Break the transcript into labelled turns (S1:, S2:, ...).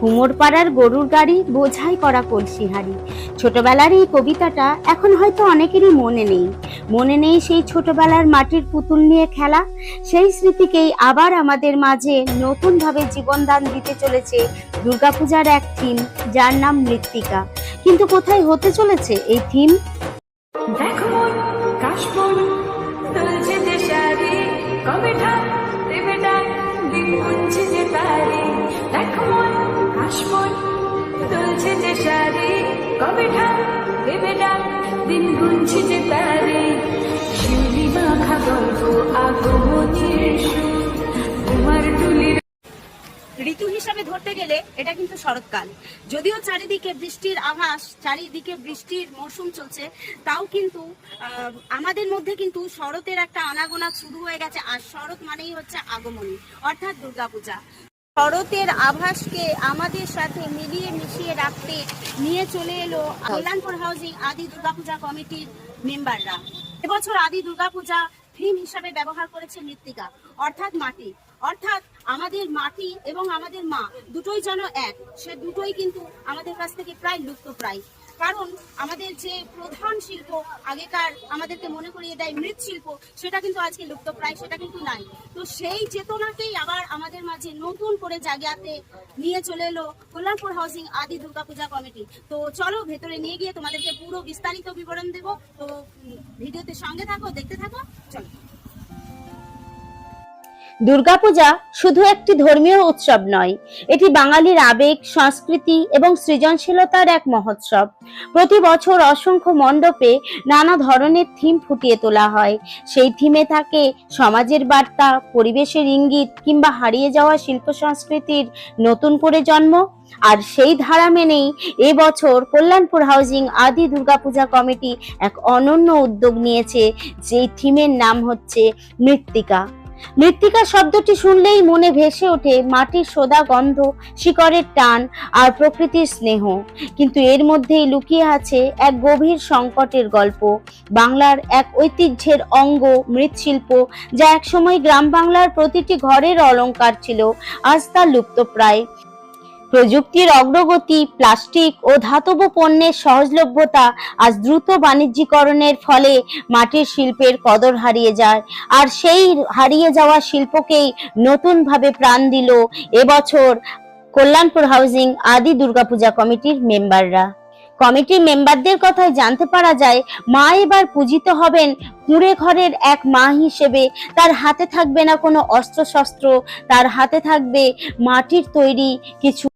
S1: কুমোরপাড়ার গরুর গাড়ি বোঝাই করা কলসিহারি। ছোটবেলার এই কবিতাটা এখন হয়তো অনেকেরই মনে নেই। মনে নেই সেই ছোটবেলার মাটির পুতুল নিয়ে খেলা, সেই স্মৃতিকেই আবার আমাদের মাঝে নতুনভাবে জীবনদান দিতে চলেছে দুর্গাপূজার এক থিম, যার নাম মৃত্তিকা। কিন্তু কোথায় হতে চলেছে এই থিম?
S2: দেখো দেখো দুলছে যে শাড়ি কবে ডাক? দিন গুনছে যে তারি শিউলি মাখা গল্প সুর
S1: ঋতু হিসাবে ধরতে গেলে এটা কিন্তু শরৎকাল। যদিও চারিদিকে বৃষ্টির আভাস, চারিদিকে বৃষ্টির মৌসুম চলছে, তাও কিন্তু আমাদের মধ্যে কিন্তু শরতের একটা আনাগোনা শুরু হয়ে গেছে, আর শরৎ মানেই হচ্ছে আগমনী, অর্থাৎ দুর্গাপূজা। শরতের আভাসকে আমাদের সাথে মিলিয়ে মিশিয়ে রাখতে নিয়ে চলে এলো কল্যাণপুর হাউজিং আদি দুর্গাপূজা কমিটির মেম্বাররা। এবছর আদি দুর্গাপূজা থিম হিসাবে ব্যবহার করেছে মৃত্তিকা, অর্থাৎ মাটি। অর্থাৎ আমাদের মাটি এবং আমাদের মা দুটোই যেন এক, সে দুটোই কিন্তু আমাদের কাছ থেকে প্রায় লুপ্ত প্রায় কারণ আমাদের যে প্রধান শিল্প, আগেকার আমাদেরকে মনে করিয়ে দেয় মৃৎশিল্প, সেটা কিন্তু আজকে লুপ্ত প্রায় সেটা কিন্তু নাই। তো সেই চেতনাকেই আবার আমাদের মাঝে নতুন করে জায়গাতে নিয়ে চলে এলো কল্যাণপুর হাউসিং আদি দুর্গাপূজা কমিটি। তো চলো ভেতরে নিয়ে গিয়ে তোমাদেরকে পুরো বিস্তারিত বিবরণ দেবো। তো ভিডিওতে সঙ্গে থাকো, দেখতে থাকো, চলো। দুর্গাপূজা শুধু একটি ধর্মীয় উৎসব নয়, এটি বাঙালির আবেগ, সংস্কৃতি এবং সৃজনশীলতার এক মহোৎসব। প্রতি বছর অসংখ্য মণ্ডপে নানা ধরনের থিম ফুটিয়ে তোলা হয়। সেই থিমে থাকে সমাজের বার্তা, পরিবেশের ইঙ্গিত কিংবা হারিয়ে যাওয়া শিল্প সংস্কৃতির নতুন করে জন্ম। আর সেই ধারা মেনেই এবছর কল্যাণপুর হাউজিং আদি দুর্গাপূজা কমিটি এক অনন্য উদ্যোগ নিয়েছে, যেই থিমের নাম হচ্ছে মৃত্তিকা। মৃত্তিকা শব্দটি শুনলেই মনে ভেসে ওঠে মাটির সোদা গন্ধ, শিকড়ের টান আর প্রকৃতির স্নেহ। কিন্তু এর মধ্যেই লুকিয়ে আছে এক গভীর সংকটের গল্প, বাংলার এক ঐতিহ্যের অঙ্গ মৃৎশিল্প যা একসময় গ্রাম বাংলার প্রতিটি ঘরের অলঙ্কার ছিল, আজ তা লুপ্তপ্রায়। প্রযুক্তির অগ্রগতি, প্লাস্টিক ও ধাতব পণ্যের সহজলভ্যতা আজ দ্রুত বাণিজ্যিকরণের ফলে মাটির শিল্পের কদর হারিয়ে যায়। আর সেই হারিয়ে যাওয়া শিল্পকেই নতুনভাবে প্রাণ দিল এবছর কল্যাণপুর হাউজিং আদি দুর্গাপূজা কমিটির মেম্বাররা। কমিটির মেম্বারদের কথায় জানতে পারা যায়, মা এবার পূজিত হবেন কুঁড়ে ঘরের এক মা হিসেবে। তার হাতে থাকবে না কোনো অস্ত্র শস্ত্র তার হাতে থাকবে মাটির তৈরি কিছু